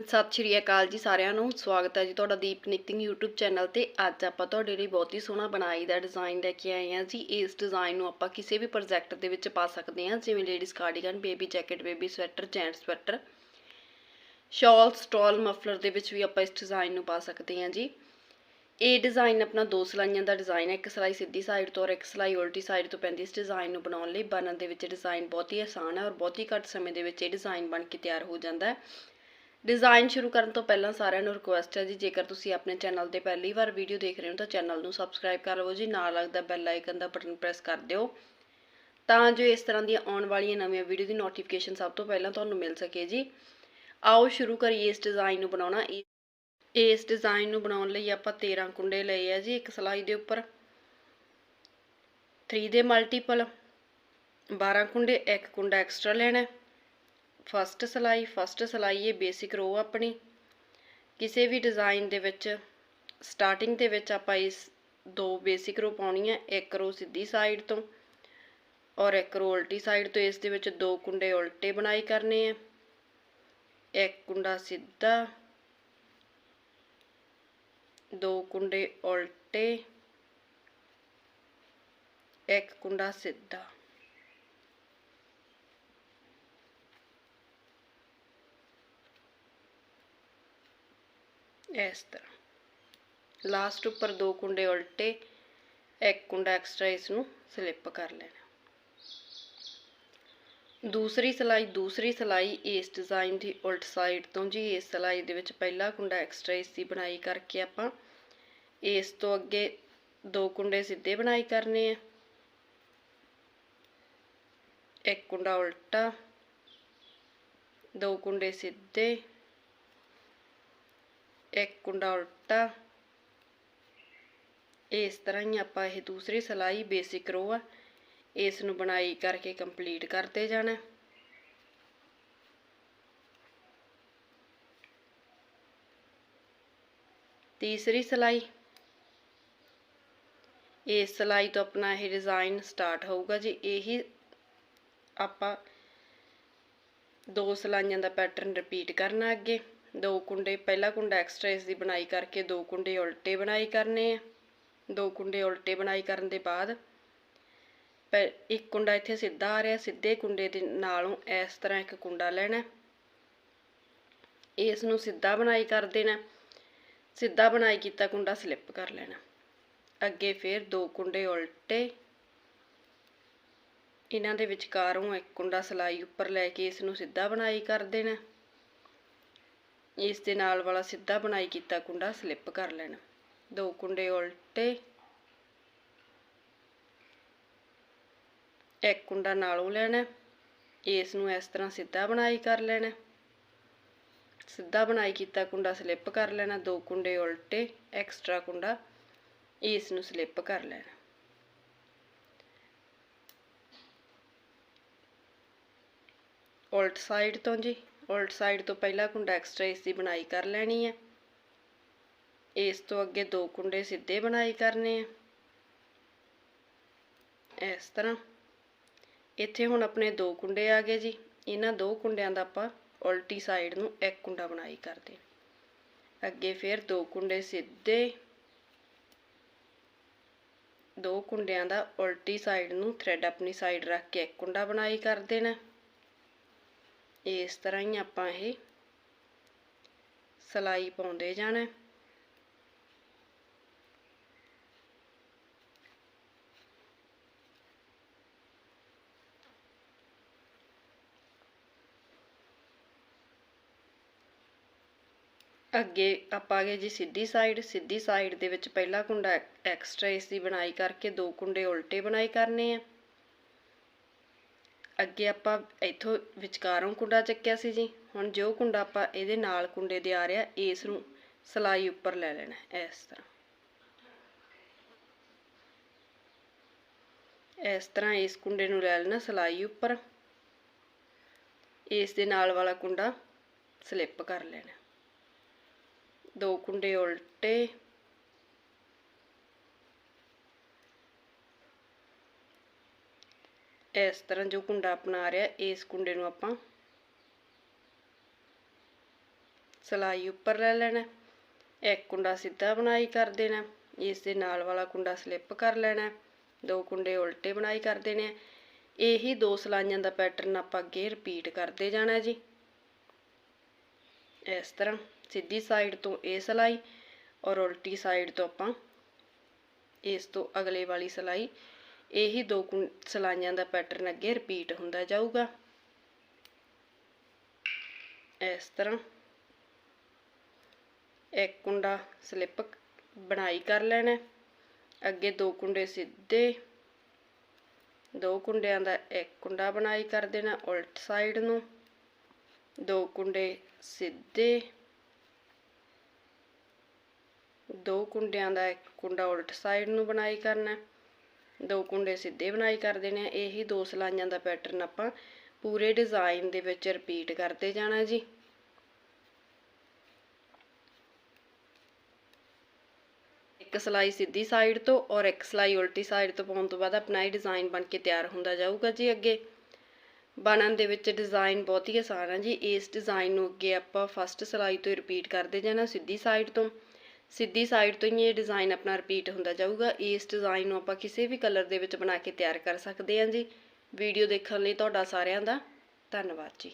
ਸਤਿ ਸ਼੍ਰੀ ਅਕਾਲ ਜੀ ਸਾਰਿਆਂ ਨੂੰ, ਸਵਾਗਤ ਹੈ ਜੀ ਤੁਹਾਡਾ ਦੀਪ ਨਿਕਤਿੰਗ YouTube ਚੈਨਲ ਤੇ। ਅੱਜ ਆਪਾਂ ਤੁਹਾਡੇ ਲਈ ਬਹੁਤ ਹੀ ਸੋਹਣਾ ਬਣਾਈ ਦਾ ਡਿਜ਼ਾਈਨ ਲੈ ਕੇ ਆਏ ਹਾਂ ਜੀ। ਇਸ ਡਿਜ਼ਾਈਨ ਨੂੰ ਆਪਾਂ ਕਿਸੇ ਵੀ ਪ੍ਰੋਜੈਕਟ ਦੇ ਵਿੱਚ ਪਾ ਸਕਦੇ ਹਾਂ, ਜਿਵੇਂ ladies cardigan baby jacket baby sweater gent sweater ਸ਼ਾਲ ਸਟਾਲ ਮਫਲਰ ਦੇ ਵਿੱਚ ਵੀ ਆਪਾਂ ਇਸ ਡਿਜ਼ਾਈਨ ਨੂੰ ਪਾ ਸਕਦੇ ਹਾਂ ਜੀ। ਇਹ ਡਿਜ਼ਾਈਨ ਆਪਣਾ ਦੋ ਸਲਾਈਆਂ ਦਾ ਡਿਜ਼ਾਈਨ ਹੈ, ਇੱਕ ਸਲਾਈ ਸਿੱਧੀ ਸਾਈਡ ਤੋਂ ਔਰ ਇੱਕ ਸਲਾਈ ਉਲਟੀ ਸਾਈਡ ਤੋਂ ਪੈਂਦੀ। ਇਸ ਡਿਜ਼ਾਈਨ ਨੂੰ ਬਣਾਉਣ ਲਈ ਬਣਨ ਦੇ ਵਿੱਚ ਡਿਜ਼ਾਈਨ ਬਹੁਤ ਹੀ ਆਸਾਨ ਹੈ ਔਰ ਬਹੁਤ ਹੀ ਘੱਟ ਸਮੇਂ ਦੇ ਵਿੱਚ ਇਹ ਡਿਜ਼ਾਈਨ ਬਣ ਕੇ ਤਿਆਰ ਹੋ ਜਾਂਦਾ ਹੈ। ਡਿਜ਼ਾਈਨ ਸ਼ੁਰੂ ਕਰਨ ਤੋਂ ਪਹਿਲਾਂ ਸਾਰਿਆਂ ਨੂੰ ਰਿਕੁਐਸਟ ਹੈ ਜੀ, ਜੇਕਰ ਤੁਸੀਂ ਆਪਣੇ ਚੈਨਲ ਤੇ ਪਹਿਲੀ ਵਾਰ ਵੀਡੀਓ ਦੇਖ ਰਹੇ ਹੋ ਤਾਂ ਚੈਨਲ ਨੂੰ ਸਬਸਕ੍ਰਾਈਬ ਕਰ ਲਵੋ ਜੀ, ਨਾਲ ਲੱਗਦਾ ਬੈਲ ਆਈਕਨ ਦਾ ਬਟਨ ਪ੍ਰੈਸ ਕਰ ਦਿਓ। ਤਾਂ ਜੋ ਇਸ ਤਰ੍ਹਾਂ ਦੀਆਂ ਆਉਣ ਵਾਲੀਆਂ ਨਵੀਆਂ ਵੀਡੀਓ ਦੀ ਨੋਟੀਫਿਕੇਸ਼ਨ ਸਭ ਤੋਂ ਪਹਿਲਾਂ ਤੁਹਾਨੂੰ ਮਿਲ ਸਕੇ ਜੀ। ਆਓ ਸ਼ੁਰੂ ਕਰੀਏ ਇਸ ਡਿਜ਼ਾਈਨ ਨੂੰ ਬਣਾਉਣਾ। ਇਹ- ਇਸ ਡਿਜ਼ਾਈਨ ਨੂੰ ਬਣਾਉਣ ਲਈ ਆਪਾਂ 13 ਕੁੰਡੇ ਲਏ ਆ ਜੀ, ਇੱਕ ਸਲਾਈ ਦੇ ਉੱਪਰ। 3 ਦੇ ਮਲਟੀਪਲ 12 ਕੁੰਡੇ, ਇੱਕ ਕੁੰਡਾ ਐਕਸਟਰਾ ਲੈਣਾ ਹੈ। ਫਸਟ ਸਲਾਈ ਫਸਟ ਸਲਾਈ ਇਹ ਬੇਸਿਕ ਰੋ ਆਪਣੀ। ਕਿਸੇ ਵੀ ਡਿਜ਼ਾਈਨ ਦੇ ਵਿੱਚ ਸਟਾਰਟਿੰਗ ਦੇ ਵਿੱਚ ਆਪਾਂ ਇਸ ਦੋ ਬੇਸਿਕ ਰੋ ਪਾਉਣੀ ਹੈ ਇੱਕ ਰੋ ਸਿੱਧੀ ਸਾਈਡ ਤੋਂ ਔਰ ਇੱਕ ਰੋ ਉਲਟੀ ਸਾਈਡ ਤੋਂ। ਇਸ ਦੇ ਵਿੱਚ ਦੋ ਕੁੰਡੇ ਉਲਟੇ ਬਣਾਈ ਕਰਨੇ ਆ। ਇੱਕ ਕੁੰਡਾ ਸਿੱਧਾ, ਦੋ ਕੁੰਡੇ ਉਲਟੇ, ਇੱਕ ਕੁੰਡਾ ਸਿੱਧਾ। ਇਸ ਤਰ੍ਹਾਂ। ਲਾਸਟ ਉੱਪਰ ਦੋ ਕੁੰਡੇ ਉਲਟੇ, ਇੱਕ ਕੁੰਡਾ ਐਕਸਟਰਾ ਇਸ ਨੂੰ ਸਲਿੱਪ ਕਰ ਲੈਣਾ। ਦੂਸਰੀ ਸਲਾਈ ਦੂਸਰੀ ਸਲਾਈ ਇਸ ਡਿਜ਼ਾਈਨ ਦੀ ਉਲਟ ਸਾਈਡ ਤੋਂ ਜੀ। ਇਸ ਸਲਾਈ ਦੇ ਵਿੱਚ ਪਹਿਲਾ ਕੁੰਡਾ ਐਕਸਟਰਾ ਇਸ ਦੀ ਬਣਾਈ ਕਰਕੇ ਆਪਾਂ ਇਸ ਤੋਂ ਅੱਗੇ ਦੋ ਕੁੰਡੇ ਸਿੱਧੇ ਬਣਾਈ ਕਰਨੇ ਆ। ਇੱਕ ਕੁੰਡਾ ਉਲਟਾ, ਦੋ ਕੁੰਡੇ ਸਿੱਧੇ ਇੱਕ ਕੁੰਡਾ ਉਲਟਾ। ਇਸ ਤਰ੍ਹਾਂ ਹੀ ਆਪਾਂ ਇਹ ਦੂਸਰੀ ਸਲਾਈ ਬੇਸਿਕ ਰੋ ਆ। ਇਸ ਨੂੰ ਬਣਾਈ ਕਰਕੇ ਕੰਪਲੀਟ ਕਰਦੇ ਜਾਣਾ। ਤੀਸਰੀ ਸਲਾਈ। ਇਸ ਸਲਾਈ ਤੋਂ ਆਪਣਾ ਇਹ ਡਿਜ਼ਾਈਨ ਸਟਾਰਟ ਹੋਊਗਾ ਜੀ। ਇਹੀ ਆਪਾਂ ਦੋ ਸਲਾਈਆਂ ਦਾ ਪੈਟਰਨ ਰਿਪੀਟ ਕਰਨਾ ਅੱਗੇ। ਦੋ ਕੁੰਡੇ, ਪਹਿਲਾ ਕੁੰਡਾ ਐਕਸਟਰਾ ਇਸ ਦੀ ਬਣਾਈ ਕਰਕੇ ਦੋ ਕੁੰਡੇ ਉਲਟੇ ਬਣਾਈ ਕਰਨੇ ਆ। ਦੋ ਕੁੰਡੇ ਉਲਟੇ ਬਣਾਈ ਕਰਨ ਦੇ ਬਾਅਦ ਪੈ- ਇੱਕ ਕੁੰਡਾ ਇੱਥੇ ਸਿੱਧਾ ਆ ਰਿਹਾ, ਸਿੱਧੇ ਕੁੰਡੇ ਦੇ ਨਾਲੋਂ ਇਸ ਤਰ੍ਹਾਂ ਇੱਕ ਕੁੰਡਾ ਲੈਣਾ। ਇਸ ਨੂੰ ਸਿੱਧਾ ਬਣਾਈ ਕਰ ਦੇਣਾ। ਸਿੱਧਾ ਬਣਾਈ ਕੀਤਾ ਕੁੰਡਾ ਸਲਿੱਪ ਕਰ ਲੈਣਾ। ਅੱਗੇ ਫਿਰ ਦੋ ਕੁੰਡੇ ਉਲਟੇ। ਇਹਨਾਂ ਦੇ ਵਿਚਕਾਰੋਂ ਇੱਕ ਕੁੰਡਾ ਸਲਾਈ ਉੱਪਰ ਲੈ ਕੇ ਇਸ ਨੂੰ ਸਿੱਧਾ ਬਣਾਈ ਕਰ ਦੇਣਾ। ਇਸ ਦੇ ਨਾਲ ਵਾਲਾ ਸਿੱਧਾ ਬਣਾਈ ਕੀਤਾ ਕੁੰਡਾ ਸਲਿੱਪ ਕਰ ਲੈਣਾ। ਦੋ ਕੁੰਡੇ ਉਲਟੇ। ਇੱਕ ਕੁੰਡਾ ਨਾਲੋਂ ਲੈਣਾ। ਇਸ ਨੂੰ ਇਸ ਤਰ੍ਹਾਂ ਸਿੱਧਾ ਬਣਾਈ ਕਰ ਲੈਣਾ। ਸਿੱਧਾ ਬਣਾਈ ਕੀਤਾ ਕੁੰਡਾ ਸਲਿੱਪ ਕਰ ਲੈਣਾ। ਦੋ ਕੁੰਡੇ ਉਲਟੇ, ਐਕਸਟਰਾ ਕੁੰਡਾ ਇਸ ਨੂੰ ਸਲਿੱਪ ਕਰ ਲੈਣਾ। ਉਲਟ ਸਾਈਡ ਤੋਂ ਜੀ। ਉਲਟ ਸਾਈਡ ਤੋਂ ਪਹਿਲਾ ਕੁੰਡਾ ਐਕਸਟਰਾ ਇਸ ਦੀ ਬਣਾਈ ਕਰ ਲੈਣੀ ਹੈ ਇਸ ਤੋਂ ਅੱਗੇ ਦੋ ਕੁੰਡੇ ਸਿੱਧੇ ਬਣਾਈ ਕਰਨੇ ਆ। ਇਸ ਤਰ੍ਹਾਂ। ਇੱਥੇ ਹੁਣ ਆਪਣੇ ਦੋ ਕੁੰਡੇ ਆ ਗਏ ਜੀ। ਇਹਨਾਂ ਦੋ ਕੁੰਡਿਆਂ ਦਾ ਆਪਾਂ ਉਲਟੀ ਸਾਈਡ ਨੂੰ ਇੱਕ ਕੁੰਡਾ ਬਣਾਈ ਕਰਦੇ ਅੱਗੇ ਫਿਰ ਦੋ ਕੁੰਡੇ ਸਿੱਧੇ। ਦੋ ਕੁੰਡਿਆਂ ਦਾ ਉਲਟੀ ਸਾਈਡ ਨੂੰ, ਥ੍ਰੈਡ ਆਪਣੀ ਸਾਈਡ ਰੱਖ ਕੇ ਇੱਕ ਕੁੰਡਾ ਬਣਾਈ ਕਰ ਦੇਣਾ। ਇਸ ਤਰ੍ਹਾਂ ਹੀ ਆਪਾਂ ਇਹ ਸਲਾਈ ਪਾਉਂਦੇ ਜਾਣਾ। ਅੱਗੇ ਆਪਾਂ ਆ ਜੀ ਸਿੱਧੀ ਸਾਈਡ ਸਿੱਧੀ ਸਾਈਡ ਦੇ ਵਿੱਚ ਪਹਿਲਾ ਕੁੰਡਾ ਐਕਸਟਰਾ ਇਸ ਦੀ ਬਣਾਈ ਕਰਕੇ ਦੋ ਕੁੰਡੇ ਉਲਟੇ ਬਣਾਈ ਕਰਨੇ ਆ। ਅੱਗੇ ਆਪਾਂ ਇੱਥੋਂ ਵਿਚਕਾਰੋਂ ਕੁੰਡਾ ਚੱਕਿਆ ਸੀ ਜੀ। ਹੁਣ ਜੋ ਕੁੰਡਾ ਆਪਾਂ ਇਹਦੇ ਨਾਲ ਕੁੰਡੇ ਦੇ ਆ ਰਿਹਾ, ਇਸ ਨੂੰ ਸਲਾਈ ਉੱਪਰ ਲੈ ਲੈਣਾ ਇਸ ਤਰ੍ਹਾਂ। ਇਸ ਤਰ੍ਹਾਂ ਇਸ ਕੁੰਡੇ ਨੂੰ ਲੈ ਲੈਣਾ ਸਲਾਈ ਉੱਪਰ। ਇਸ ਦੇ ਨਾਲ ਵਾਲਾ ਕੁੰਡਾ ਸਲਿੱਪ ਕਰ ਲੈਣਾ। ਦੋ ਕੁੰਡੇ ਉਲਟੇ। ਇਸ ਤਰ੍ਹਾਂ ਜੋ ਕੁੰਡਾ ਆਪਣਾ ਰਿਹਾ, ਇਸ ਕੁੰਡੇ ਨੂੰ ਆਪਾਂ ਸਿਲਾਈ ਉੱਪਰ ਲੈ ਲੈਣਾ ਇੱਕ ਕੁੰਡਾ ਸਿੱਧਾ ਬਣਾਈ ਕਰ ਦੇਣਾ ਇਸ ਦੇ ਨਾਲ ਵਾਲਾ ਕੁੰਡਾ ਸਲਿੱਪ ਕਰ ਲੈਣਾ ਦੋ ਕੁੰਡੇ ਉਲਟੇ ਬਣਾਈ ਕਰ ਦੇਣੇ ਆ ਇਹੀ ਦੋ ਸਲਾਈਆਂ ਦਾ ਪੈਟਰਨ ਆਪਾਂ ਅੱਗੇ ਰਿਪੀਟ ਕਰਦੇ ਜਾਣਾ ਜੀ। ਇਸ ਤਰ੍ਹਾਂ ਸਿੱਧੀ ਸਾਈਡ ਤੋਂ ਇਹ ਸਲਾਈ ਔਰ ਉਲਟੀ ਸਾਈਡ ਤੋਂ ਆਪਾਂ ਇਸ ਤੋਂ ਅਗਲੇ ਵਾਲੀ ਸਲਾਈ ਇਹੀ ਦੋ ਕੁੰ- ਸਲਾਈਆਂ ਦਾ ਪੈਟਰਨ ਅੱਗੇ ਰਿਪੀਟ ਹੁੰਦਾ ਜਾਊਗਾ। ਇਸ ਤਰ੍ਹਾਂ ਇੱਕ ਕੁੰਡਾ ਸਲਿੱਪ ਬਣਾਈ ਕਰ ਲੈਣਾ ਅੱਗੇ ਦੋ ਕੁੰਡੇ ਸਿੱਧੇ, ਦੋ ਕੁੰਡਿਆਂ ਦਾ ਇੱਕ ਕੁੰਡਾ ਬਣਾਈ ਕਰ ਦੇਣਾ ਉਲਟ ਸਾਈਡ ਨੂੰ, ਦੋ ਕੁੰਡੇ ਸਿੱਧੇ, ਦੋ ਕੁੰਡਿਆਂ ਦਾ ਇੱਕ ਕੁੰਡਾ ਉਲਟ ਸਾਈਡ ਨੂੰ ਬਣਾਈ ਕਰਨਾ ਦੋ ਕੁੰਡੇ ਸਿੱਧੇ ਬਣਾਈ ਕਰ ਦੇਣੇ ਆ। ਇਹੀ ਦੋ ਸਲਾਈਆਂ ਦਾ ਪੈਟਰਨ ਆਪਾਂ ਪੂਰੇ ਡਿਜ਼ਾਈਨ ਦੇ ਵਿੱਚ ਰਿਪੀਟ ਕਰਦੇ ਜਾਣਾ ਜੀ। ਇੱਕ ਸਲਾਈ ਸਿੱਧੀ ਸਾਈਡ ਤੋਂ ਔਰ ਇੱਕ ਸਲਾਈ ਉਲਟੀ ਸਾਈਡ ਤੋਂ ਪਾਉਣ ਤੋਂ ਬਾਅਦ ਆਪਣਾ ਇਹ ਡਿਜ਼ਾਈਨ ਬਣ ਕੇ ਤਿਆਰ ਹੁੰਦਾ ਜਾਊਗਾ ਜੀ ਅੱਗੇ। ਬਣਨ ਦੇ ਵਿੱਚ ਡਿਜ਼ਾਈਨ ਬਹੁਤ ਹੀ ਆਸਾਨ ਹੈ ਜੀ। ਇਸ ਡਿਜ਼ਾਈਨ ਨੂੰ ਅੱਗੇ ਆਪਾਂ ਫਸਟ ਸਲਾਈ ਤੋਂ ਰਿਪੀਟ ਕਰਦੇ ਜਾਣਾ, ਸਿੱਧੀ ਸਾਈਡ ਤੋਂ। ਸਿੱਧੀ ਸਾਈਡ ਤੋਂ ਹੀ ਇਹ ਡਿਜ਼ਾਈਨ ਆਪਣਾ ਰਿਪੀਟ ਹੁੰਦਾ ਜਾਊਗਾ। ਇਸ ਡਿਜ਼ਾਈਨ ਨੂੰ ਆਪਾਂ ਕਿਸੇ ਵੀ ਕਲਰ ਦੇ ਵਿੱਚ ਬਣਾ ਕੇ ਤਿਆਰ ਕਰ ਸਕਦੇ ਹਾਂ ਜੀ। ਵੀਡੀਓ ਦੇਖਣ ਲਈ ਤੁਹਾਡਾ ਸਾਰਿਆਂ ਦਾ ਧੰਨਵਾਦ ਜੀ।